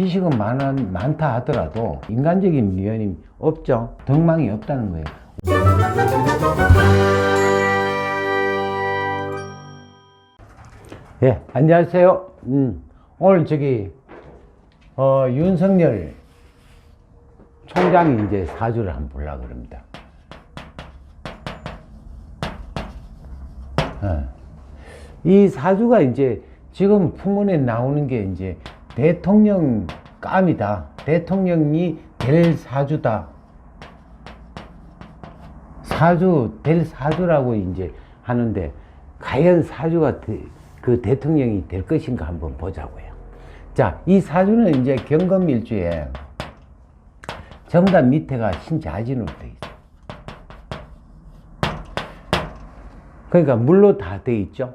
지식은 많아, 많다 하더라도 인간적인 미연이 없죠. 덕망이 없다는 거예요. 예, 안녕하세요. 음, 오늘 저기, 어, 윤석열 총장이 이제 사주를 한번 보려고 그럽니다. 어. 이 사주가 이제 지금 풍문에 나오는 게 이제 대통령 감이다. 대통령이 될 사주다. 사주, 될 사주라고 이제 하는데, 과연 사주가 대- 그 대통령이 될 것인가 한번 보자고요. 자, 이 사주는 이제 전부 다 밑에가 신자진으로 되어 있어요. 그러니까 물로 다돼 있죠.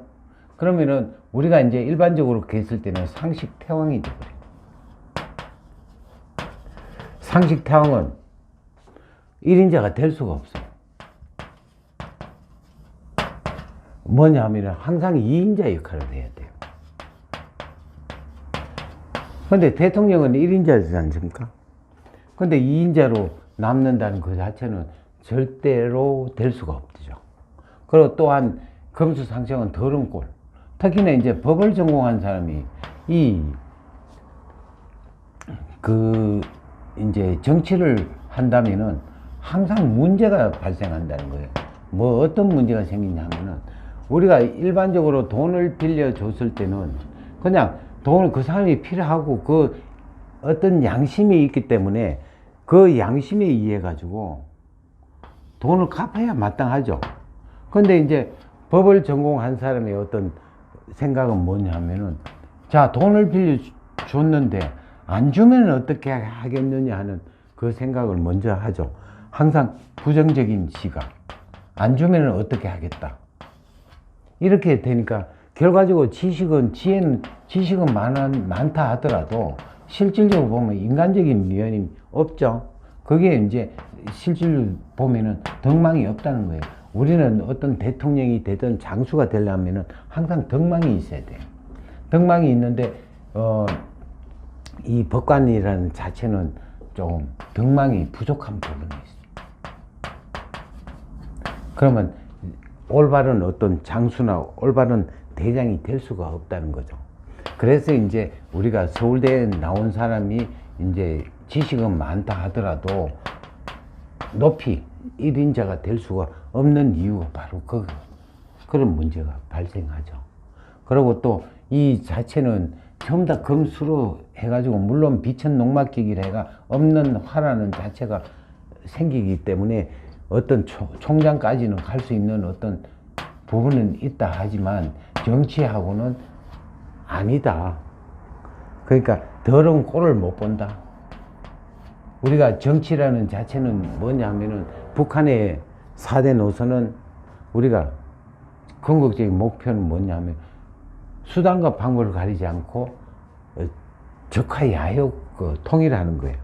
그러면은 우리가 이제 일반적으로 했을 때는 상식 태왕이 되거든요. 상식 태왕은 1인자가 될 수가 없어요. 뭐냐 하면 항상 2인자 역할을 해야 돼요. 근데 대통령은 1인자지 않습니까? 근데 2인자로 남는다는 그 자체는 절대로 될 수가 없죠. 그리고 또한 금수상청은 더러운 꼴. 특히나 이제 법을 전공한 사람이 이 그 이제 정치를 한다면은 항상 문제가 발생한다는 거예요. 뭐 어떤 문제가 생기냐면은 우리가 일반적으로 돈을 빌려 줬을 때는 그냥 돈을 그 사람이 필요하고 그 어떤 양심이 있기 때문에 그 양심에 의해 가지고 돈을 갚아야 마땅하죠. 근데 이제 법을 전공한 사람의 어떤 생각은 뭐냐면은 자 돈을 빌려 줬는데 안 주면 어떻게 하겠느냐 하는 그 생각을 먼저 하죠. 항상 부정적인 시각. 안 주면 어떻게 하겠다. 이렇게 되니까 결과적으로 지식은 지혜는 지식은 많아, 많다 하더라도 실질적으로 보면 인간적인 미연이 없죠. 그게 이제 실질로 보면은 덕망이 없다는 거예요. 우리는 어떤 대통령이 되든 장수가 되려면은 항상 덕망이 있어야 돼요. 덕망이 있는데 어, 이 법관이라는 자체는 좀 덕망이 부족한 부분이 있어요. 그러면 올바른 어떤 장수나 올바른 대장이 될 수가 없다는 거죠. 그래서 이제 우리가 서울대에 나온 사람이 이제 지식은 많다 하더라도 높이 1인자가 될 수가 없는 이유가 바로 그, 그런 문제가 발생하죠. 그리고 또 이 자체는 전부 다 금수로 해가지고 물론 빛은 농막기기를 해가 없는 화라는 자체가 생기기 때문에 어떤 초- 총장까지는 갈 수 있는 어떤 부분은 있다 하지만 정치하고는 아니다. 그러니까 더러운 꼴을 못 본다. 우리가 정치라는 자체는 뭐냐 하면은 북한의 4대 노선은 우리가 궁극적인 목표는 뭐냐 하면 수단과 방법을 가리지 않고 어, 적화야욕 그 통일하는 거예요.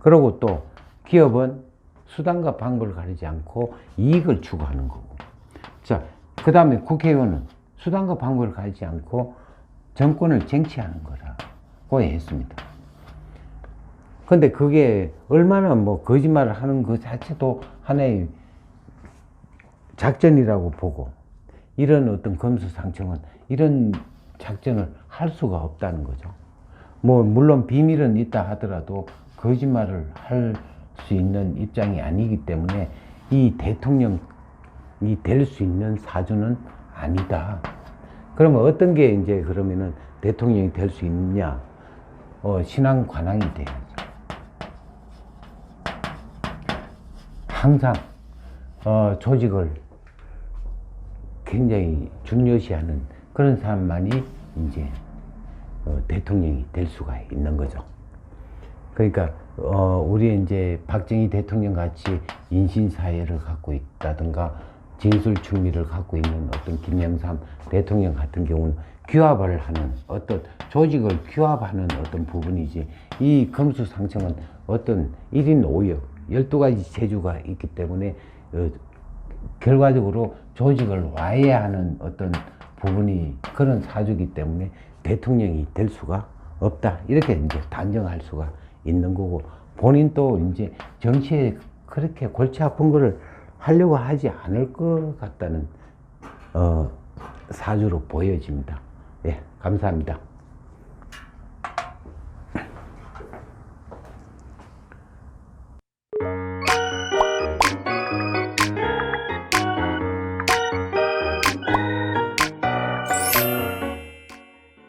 그리고 또 기업은 수단과 방법을 가리지 않고 이익을 추구하는 거고. 자, 그 다음에 국회의원은 수단과 방법을 가리지 않고 정권을 쟁취하는 거라고 했습니다. 근데 그게 얼마나 뭐 거짓말을 하는 그 자체도 하나의 작전이라고 보고 이런 어떤 검수상청은 이런 작전을 할 수가 없다는 거죠. 뭐 물론 비밀은 있다 하더라도 거짓말을 할 수 있는 입장이 아니기 때문에 이 대통령이 될 수 있는 사주는 아니다. 그러면 어떤 게 이제 그러면은 대통령이 될 수 있냐? 어, 신앙 관왕이 돼야죠. 항상 어, 조직을 굉장히 중요시하는 그런 사람만이 이제 어, 대통령이 될 수가 있는 거죠. 그러니까 어, 우리 이제 박정희 대통령 같이 인신 사회를 갖고 있다든가 진술 충미를 갖고 있는 어떤 김영삼 대통령 같은 경우는 규합을 하는 어떤 조직을 규합하는 어떤 부분이지 이 금수상청은 어떤 1인 5역 12가지 체주가 있기 때문에 어, 결과적으로 조직을 와해하는 어떤 부분이 그런 사주기 때문에 대통령이 될 수가 없다. 이렇게 이제 단정할 수가 있는 거고 본인 또 이제 정치에 그렇게 골치 아픈 거를 하려고 하지 않을 것 같다는 어, 사주로 보여집니다. 예, 감사합니다.